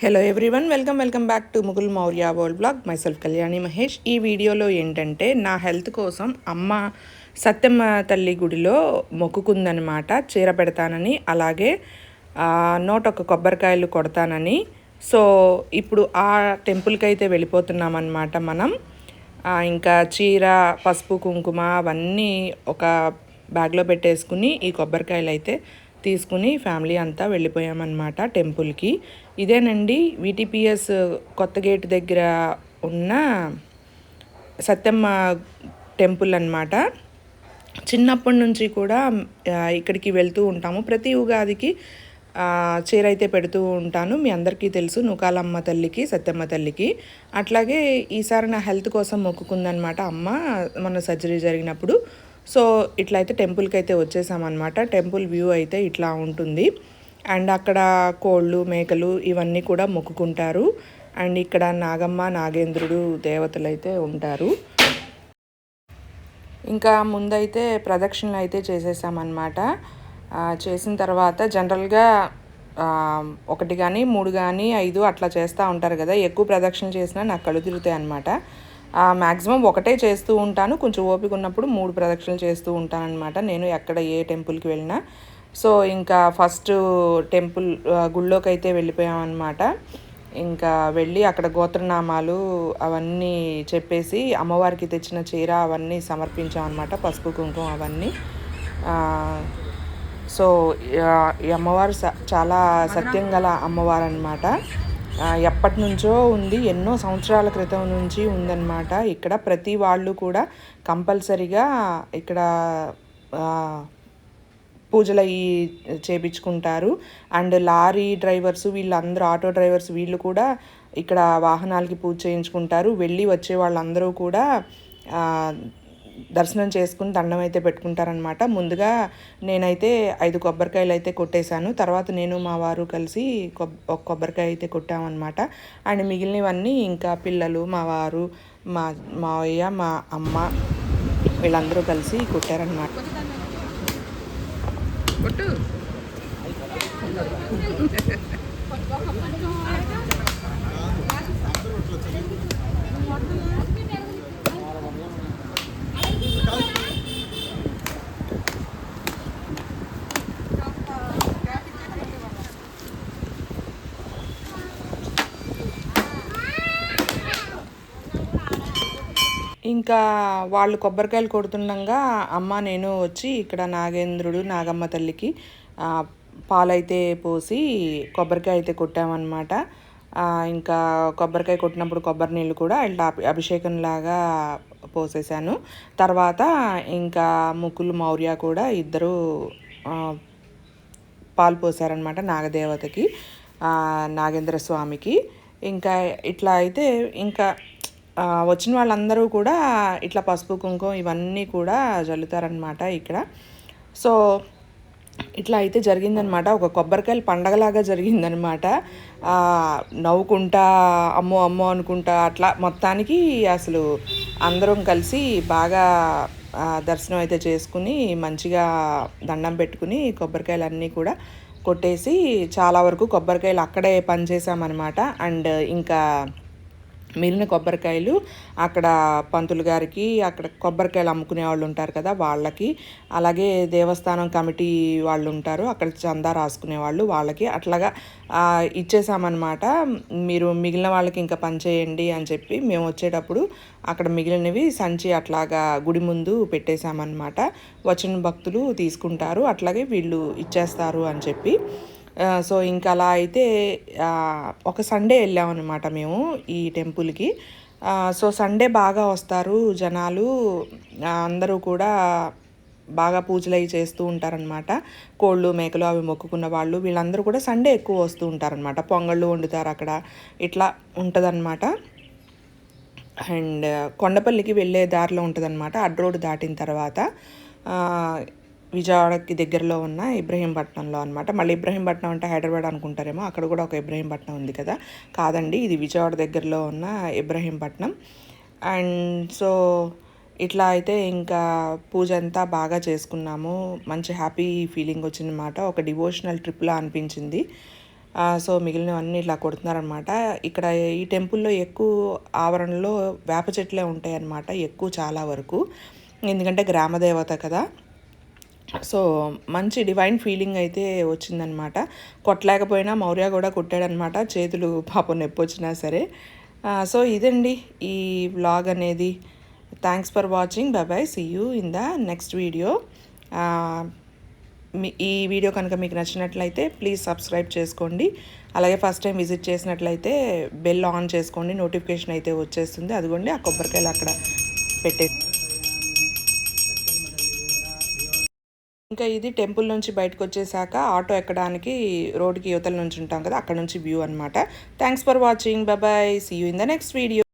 Hello everyone welcome welcome back to Mugul Mourya world blog myself Kalyani Mahesh ఈ వీడియోలో ఏంటంటే నా health కోసం అమ్మ సత్యమ్మ తల్లి గుడిలో మొక్కుకుందనమాట చీర పెడతానని. అలాగే ఆ, ఒక కొబ్బరికాయలు కొడతానని. సో ఇప్పుడు ఆ టెంపుల్కి అయితే వెళ్ళిపోతున్నామన్నమాట మనం. ఇంకా చీర పసుపు కుంకుమ అవన్నీ ఒక బ్యాగ్లో పెట్టేసుకుని ఈ కొబ్బరికాయలు అయితే తీసుకుని ఫ్యామిలీ అంతా వెళ్ళిపోయామన్నమాట టెంపుల్కి ఇదేనండి విటిపిఎస్ కొత్త గేట్ దగ్గర ఉన్న సత్యమ్మ టెంపుల్ అన్నమాట. చిన్నప్పటి నుంచి కూడా ఇక్కడికి వెళ్తూ ఉంటాము. ప్రతి ఉగాదికి చీరైతే చీర అయితే పెడుతూ ఉంటాను. మీ అందరికీ తెలుసు నుకాలమ్మ తల్లికి సత్యమ్మ తల్లికి. అట్లాగే ఈసారి నా హెల్త్ కోసం మొక్కుకుందనమాట అమ్మ మన సర్జరీ జరిగినప్పుడు. సో ఇట్లా అయితే టెంపుల్కి అయితే వచ్చేసామన్నమాట. టెంపుల్ వ్యూ అయితే ఇట్లా ఉంటుంది. అండ్ అక్కడ కోళ్ళు మేకలు ఇవన్నీ కూడా మొక్కుకుంటారు. అండ్ ఇక్కడ నాగమ్మ నాగేంద్రుడు దేవతలు అయితే ఉంటారు. ఇంకా ముందైతే ప్రదక్షిణలు అయితే చేసేసామన్నమాట. చేసిన తర్వాత జనరల్గా ఒకటి కానీ మూడు కానీ ఐదు అట్లా చేస్తూ ఉంటారు కదా. ఎక్కువ ప్రదక్షిణ చేసినా నాకు కళ్ళు తిరుగుతాయి అనమాట మ్యాక్సిమం ఒకటే చేస్తూ ఉంటాను. కొంచెం ఓపిక ఉన్నప్పుడు మూడు ప్రదక్షిణలు చేస్తూ ఉంటాను అనమాట నేను ఎక్కడ ఏ టెంపుల్కి వెళ్ళినా. సో ఇంకా ఫస్ట్ టెంపుల్ గుళ్ళోకి అయితే వెళ్ళిపోయామన్నమాట. ఇంకా వెళ్ళి అక్కడ గోత్రనామాలు అవన్నీ చెప్పేసి అమ్మవారికి తెచ్చిన చీర అవన్నీ సమర్పించామన్నమాట పసుపు కుంకుమ అవన్నీ. సో ఈ అమ్మవారు స- చాలా సత్యం గల అమ్మవారు అనమాట ఎప్పటి నుంచో ఉంది ఎన్నో సంవత్సరాల క్రితం నుంచి ఉందన్నమాట. ఇక్కడ ప్రతి వాళ్ళు కూడా కంపల్సరిగా ఇక్కడ పూజలు అవి చేపించుకుంటారు. అండ్ లారీ డ్రైవర్స్ వీళ్ళందరూ ఆటో డ్రైవర్స్ వీళ్ళు కూడా ఇక్కడ వాహనాలకి పూజ చేయించుకుంటారు. వెళ్ళి వచ్చే వాళ్ళందరూ కూడా దర్శనం చేసుకుని దండం అయితే పెట్టుకుంటారనమాట ముందుగా నేనైతే ఐదు కొబ్బరికాయలు అయితే కొట్టేశాను. తర్వాత నేను మా వారు కలిసి కొబ్ ఒక కొబ్బరికాయ అయితే కొట్టామన్నమాట. అండ్ మిగిలినవన్నీ ఇంకా పిల్లలు మా వారు మా మావయ్య మా అమ్మ వీళ్ళందరూ కలిసి కొట్టారనమాట కొట్టు. ఇంకా వాళ్ళు కొబ్బరికాయలు కొడుతుండగా అమ్మ నేను వచ్చి ఇక్కడ నాగేంద్రుడు నాగమ్మ తల్లికి పాలైతే పోసి కొబ్బరికాయ అయితే కొట్టామన్నమాట. ఇంకా కొబ్బరికాయ కొట్టినప్పుడు కొబ్బరి నీళ్ళు కూడా ఇట్లా అభిషేకంలాగా పోసేసాను. తర్వాత ఇంకా ముకులు మౌర్య కూడా ఇద్దరు పాలు పోసారనమాట నాగదేవతకి నాగేంద్ర స్వామికి. ఇంకా ఇట్లా అయితే ఇంకా వచ్చిన వాళ్ళందరూ కూడా ఇట్లా పసుపు కుంకుమ ఇవన్నీ కూడా జల్లుతారనమాట ఇక్కడ. సో ఇట్లా అయితే జరిగిందనమాట ఒక కొబ్బరికాయలు పండగలాగా జరిగిందనమాట నవ్వుకుంటా అమ్మో అమ్మో అనుకుంటా అట్లా మొత్తానికి అసలు అందరం కలిసి బాగా దర్శనం అయితే చేసుకుని మంచిగా దండం పెట్టుకుని కొబ్బరికాయలు అన్నీ కూడా కొట్టేసి చాలా వరకు కొబ్బరికాయలు అక్కడే పనిచేసామన్నమాట అండ్ ఇంకా మిగిలిన కొబ్బరికాయలు అక్కడ పంతులు గారికి అక్కడ కొబ్బరికాయలు అమ్ముకునే వాళ్ళు ఉంటారు కదా వాళ్ళకి. అలాగే దేవస్థానం కమిటీ వాళ్ళు ఉంటారు అక్కడ చందా రాసుకునే వాళ్ళు వాళ్ళకి. అట్లాగా ఇచ్చేసామన్నమాట. మీరు మిగిలిన వాళ్ళకి ఇంకా పనిచేయండి అని చెప్పి మేము వచ్చేటప్పుడు అక్కడ మిగిలినవి సంచి అట్లాగా గుడి ముందు పెట్టేశామన్నమాట. వచ్చిన భక్తులు తీసుకుంటారు అట్లాగే వీళ్ళు ఇచ్చేస్తారు అని చెప్పి. సో ఇంకా అలా అయితే ఒక సండే వెళ్ళామన్నమాట మేము ఈ టెంపుల్కి. సో సండే బాగా వస్తారు జనాలు. అందరూ కూడా బాగా పూజలు అవి చేస్తూ ఉంటారనమాట కోళ్ళు మేకలు అవి మొక్కుకున్న వాళ్ళు వీళ్ళందరూ కూడా సండే ఎక్కువ వస్తూ ఉంటారనమాట పొంగళ్ళు వండుతారు అక్కడ. ఇట్లా ఉంటుందన్నమాట. అండ్ కొండపల్లికి వెళ్ళే దారిలో ఉంటుందన్నమాట. అడ్ రోడ్ దాటిన తర్వాత విజయవాడకి దగ్గరలో ఉన్న ఇబ్రహీంపట్నంలో అనమాట మళ్ళీ ఇబ్రహీంపట్నం అంటే హైదరాబాద్ అనుకుంటారేమో అక్కడ కూడా ఒక ఇబ్రహీంపట్నం ఉంది కదా. కాదండి ఇది విజయవాడ దగ్గరలో ఉన్న ఇబ్రహీంపట్నం. అండ్ సో ఇట్లా అయితే ఇంకా పూజ అంతా బాగా చేసుకున్నాము. మంచి హ్యాపీ ఫీలింగ్ వచ్చిందన్నమాట. ఒక డివోషనల్ ట్రిప్లా అనిపించింది. సో మిగిలినవన్నీ ఇట్లా కొడుతున్నారనమాట ఇక్కడ ఈ టెంపుల్లో ఎక్కువ ఆవరణలో వేప చెట్లే ఉంటాయి అన్నమాట ఎక్కువ చాలా వరకు. ఎందుకంటే గ్రామదేవత కదా. సో మంచి డివైన్ ఫీలింగ్ అయితే వచ్చిందనమాట. కొట్టలేకపోయినా మౌర్య కూడా కొట్టాడనమాట. చేతులు పాపం నొప్పి వచ్చినా సరే. సో ఇదండి ఈ వ్లాగ్ అనేది. Thanks for watching bye see you in the next video మీ ఈ వీడియో కనుక మీకు నచ్చినట్లయితే ప్లీజ్ సబ్స్క్రైబ్ చేసుకోండి. అలాగే ఫస్ట్ టైం విజిట్ చేసినట్లయితే బెల్ ఆన్ చేసుకోండి. నోటిఫికేషన్ అయితే వచ్చేస్తుంది. అదిగోండి ఆ కొబ్బరికాయలు అక్కడ పెట్టే ఇంకా ఇది టెంపుల్ నుంచి బయటకు వచ్చేసాక ఆటో ఎక్కడానికి రోడ్డుకి యువతల నుంచి ఉంటాం కదా అక్కడ నుంచి వ్యూ అనమాట thanks for watching bye see you in the next video